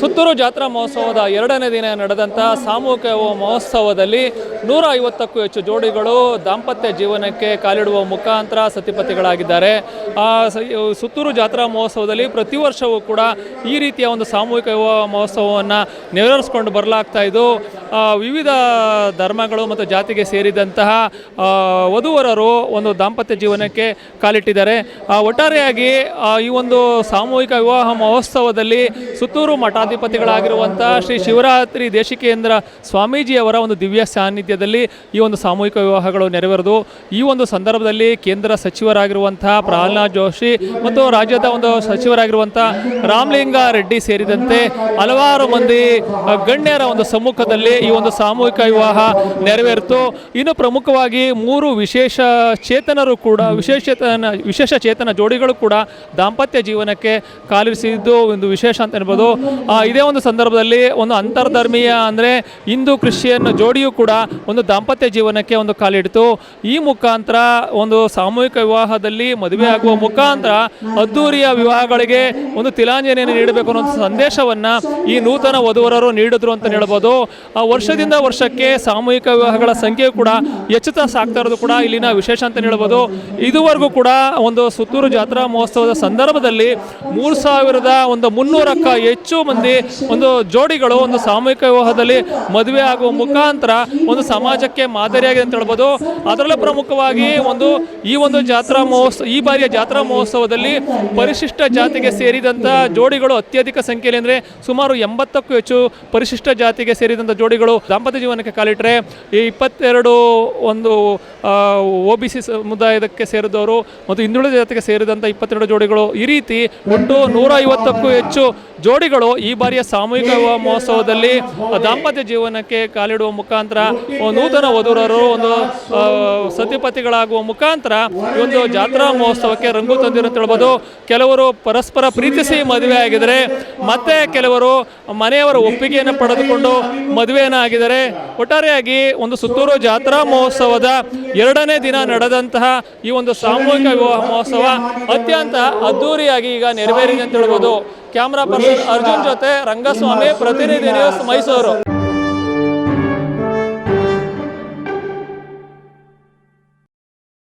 ಸುತ್ತೂರು ಜಾತ್ರಾ ಮಹೋತ್ಸವದ ಎರಡನೇ ದಿನ ನಡೆದಂಥ ಸಾಮೂಹಿಕ ಮಹೋತ್ಸವದಲ್ಲಿ ನೂರ ಐವತ್ತಕ್ಕೂ ಹೆಚ್ಚು ಜೋಡಿಗಳು ದಾಂಪತ್ಯ ಜೀವನಕ್ಕೆ ಕಾಲಿಡುವ ಮುಖಾಂತರ ಸತಿಪತಿಗಳಾಗಿದ್ದಾರೆ. ಸುತ್ತೂರು ಜಾತ್ರಾ ಮಹೋತ್ಸವದಲ್ಲಿ ಪ್ರತಿ ವರ್ಷವೂ ಕೂಡ ಈ ರೀತಿಯ ಒಂದು ಸಾಮೂಹಿಕ ವಿವಾಹ ಮಹೋತ್ಸವವನ್ನು ನೆರವೇರಿಸ್ಕೊಂಡು ಬರಲಾಗ್ತಾ ಇದ್ದು ವಿವಿಧ ಧರ್ಮಗಳು ಮತ್ತು ಜಾತಿಗೆ ಸೇರಿದಂತಹ ವಧುವರರು ಒಂದು ದಾಂಪತ್ಯ ಜೀವನಕ್ಕೆ ಕಾಲಿಟ್ಟಿದ್ದಾರೆ. ಒಟ್ಟಾರೆಯಾಗಿ ಈ ಒಂದು ಸಾಮೂಹಿಕ ವಿವಾಹ ಮಹೋತ್ಸವದಲ್ಲಿ ಸುತ್ತೂರು ಮಠಾಧಿಪತಿಗಳಾಗಿರುವಂಥ ಶ್ರೀ ಶಿವರಾತ್ರಿ ದೇಶಿಕೇಂದ್ರ ಸ್ವಾಮೀಜಿಯವರ ಒಂದು ದಿವ್ಯ ಸಾನ್ನಿಧ್ಯದಲ್ಲಿ ಈ ಒಂದು ಸಾಮೂಹಿಕ ವಿವಾಹಗಳು ನೆರವೇರಿದು. ಈ ಒಂದು ಸಂದರ್ಭದಲ್ಲಿ ಕೇಂದ್ರ ಸಚಿವರಾಗಿರುವಂತಹ ಪ್ರಹ್ಲಾದ್ ಜೋಶಿ ಮತ್ತು ರಾಜ್ಯದ ಒಂದು ಸಚಿವರಾಗಿರುವಂಥ ರಾಮಲಿಂಗ ರೆಡ್ಡಿ ಸೇರಿದಂತೆ ಹಲವಾರು ಮಂದಿ ಗಣ್ಯರ ಒಂದು ಸಮ್ಮುಖದಲ್ಲಿ ಈ ಒಂದು ಸಾಮೂಹಿಕ ವಿವಾಹ ನೆರವೇರಿತು. ಇನ್ನು ಪ್ರಮುಖವಾಗಿ ಮೂರು ವಿಶೇಷ ಚೇತನರು ಕೂಡ, ವಿಶೇಷ ವಿಶೇಷ ಚೇತನ ಜೋಡಿಗಳು ಕೂಡ ದಾಂಪತ್ಯ ಜೀವನಕ್ಕೆ ಕಾಲಿರಿಸಿದ್ದು ಒಂದು ವಿಶೇಷ ಅಂತ ಹೇಳ್ಬೋದು ಇದೇ ಒಂದು ಸಂದರ್ಭದಲ್ಲಿ ಒಂದು ಅಂತರ್ಧರ್ಮೀಯ ಅಂದರೆ ಹಿಂದೂ ಕ್ರಿಶ್ಚಿಯನ್ ಜೋಡಿಯೂ ಕೂಡ ಒಂದು ದಾಂಪತ್ಯ ಜೀವನಕ್ಕೆ ಒಂದು ಕಾಲಿಡ್ತು ಈ ಮುಖಾಂತರ ಒಂದು ಸಾಮೂಹಿಕ ವಿವಾಹದಲ್ಲಿ ಮದುವೆ ಆಗುವ ಮುಖಾಂತರ ಅದ್ದೂರಿಯ ವಿವಾಹಗಳಿಗೆ ಒಂದು ತಿಲಾಂಜಲಿಯನ್ನು ನೀಡಬೇಕು ಅನ್ನೋ ಸಂದೇಶವನ್ನ ಈ ನೂತನ ವಧುವರರು ನೀಡಿದ್ರು ಅಂತ ಹೇಳ್ಬೋದು. ಆ ವರ್ಷದಿಂದ ವರ್ಷಕ್ಕೆ ಸಾಮೂಹಿಕ ವಿವಾಹಗಳ ಸಂಖ್ಯೆ ಕೂಡ ಹೆಚ್ಚುತ್ತಾ ಸಾಕ್ತಾ ಇರೋದು ಕೂಡ ಇಲ್ಲಿನ ವಿಶೇಷ ಅಂತ ಹೇಳ್ಬೋದು. ಇದುವರೆಗೂ ಕೂಡ ಒಂದು ಸುತ್ತೂರು ಜಾತ್ರಾ ಮಹೋತ್ಸವದ ಸಂದರ್ಭದಲ್ಲಿ ಮೂರು ಸಾವಿರದ ಒಂದು ಮುನ್ನೂರಕ್ಕ ಹೆಚ್ಚು ಮಂದಿ ಒಂದು ಜೋಡಿಗಳು ಒಂದು ಸಾಮೂಹಿಕ ವಿವಾಹದಲ್ಲಿ ಮದುವೆ ಆಗುವ ಮುಖಾಂತರ ಒಂದು ಸಮಾಜಕ್ಕೆ ಮಾದರಿಯಾಗಿದೆ ಅಂತ ಹೇಳ್ಬೋದು. ಅದರಲ್ಲೂ ಪ್ರಮುಖವಾಗಿ ಒಂದು ಈ ಒಂದು ಜಾತ್ರಾ ಮಹೋತ್ಸವ ಈ ಬಾರಿಯ ಜಾತ್ರಾ ಮಹೋತ್ಸವದಲ್ಲಿ ಪರಿಶಿಷ್ಟ ಜಾತಿಗೆ ಸೇರಿದಂಥ ಜೋಡಿಗಳು ಅತ್ಯಧಿಕ ಸಂಖ್ಯೆಯಲ್ಲಿ ಅಂದರೆ ಸುಮಾರು ಎಂಬತ್ತಕ್ಕೂ ಹೆಚ್ಚು ಪರಿಶಿಷ್ಟ ಜಾತಿಗೆ ಸೇರಿದಂಥ ಜೋಡಿಗಳು ದಾಂಪತ್ಯ ಜೀವನಕ್ಕೆ ಕಾಲಿಟ್ಟರೆ ಈ ಇಪ್ಪತ್ತೆರಡು ಒಂದು ಒ ಬಿ ಸಿ ಸಮುದಾಯದಕ್ಕೆ ಸೇರಿದವರು ಮತ್ತು ಹಿಂದುಳಿದ ಜಾತಿಗೆ ಸೇರಿದಂಥ ಇಪ್ಪತ್ತೆರಡು ಜೋಡಿಗಳು ಈ ರೀತಿ ಒಟ್ಟು ನೂರ ಐವತ್ತಕ್ಕೂ ಹೆಚ್ಚು ಜೋಡಿಗಳು ಈ ಬಾರಿಯ ಸಾಮೂಹಿಕ ವಿವಾಹ ಮಹೋತ್ಸವದಲ್ಲಿ ದಾಂಪತ್ಯ ಜೀವನಕ್ಕೆ ಕಾಲಿಡುವ ಮುಖಾಂತರ ನೂತನ ವಧುರರು ಒಂದು ಸತಿಪತಿಗಳಾಗುವ ಮುಖಾಂತರ ಈ ಒಂದು ಜಾತ್ರಾ ಮಹೋತ್ಸವಕ್ಕೆ ರಂಗು ತಂದಿರೋ ಅಂತ ಹೇಳ್ಬೋದು. ಕೆಲವರು ಪರಸ್ಪರ ಪ್ರೀತಿಸಿ ಮದುವೆ ಆಗಿದರೆ ಮತ್ತೆ ಕೆಲವರು ಮನೆಯವರ ಒಪ್ಪಿಗೆಯನ್ನು ಪಡೆದುಕೊಂಡು ಮದುವೆಯನ್ನು ಆಗಿದರೆ ಒಟ್ಟಾರೆಯಾಗಿ ಒಂದು ಸುತ್ತೂರು ಜಾತ್ರಾ ಮಹೋತ್ಸವದ ಎರಡನೇ ದಿನ ನಡೆದಂತಹ ಈ ಒಂದು ಸಾಮೂಹಿಕ ವಿವಾಹ ಮಹೋತ್ಸವ ಅತ್ಯಂತ ಅದ್ಧೂರಿಯಾಗಿ ಈಗ ನೆರವೇರಿದೆ ಅಂತ ಹೇಳ್ಬೋದು. ಕ್ಯಾಮ್ರಾ ಪರ್ಸನ್ ಅರ್ಜುನ್ ಜೊತೆ ರಂಗಸ್ವಾಮಿ ಪ್ರತಿನಿಧಿ ನ್ಯೂಸ್ ಮೈಸೂರು.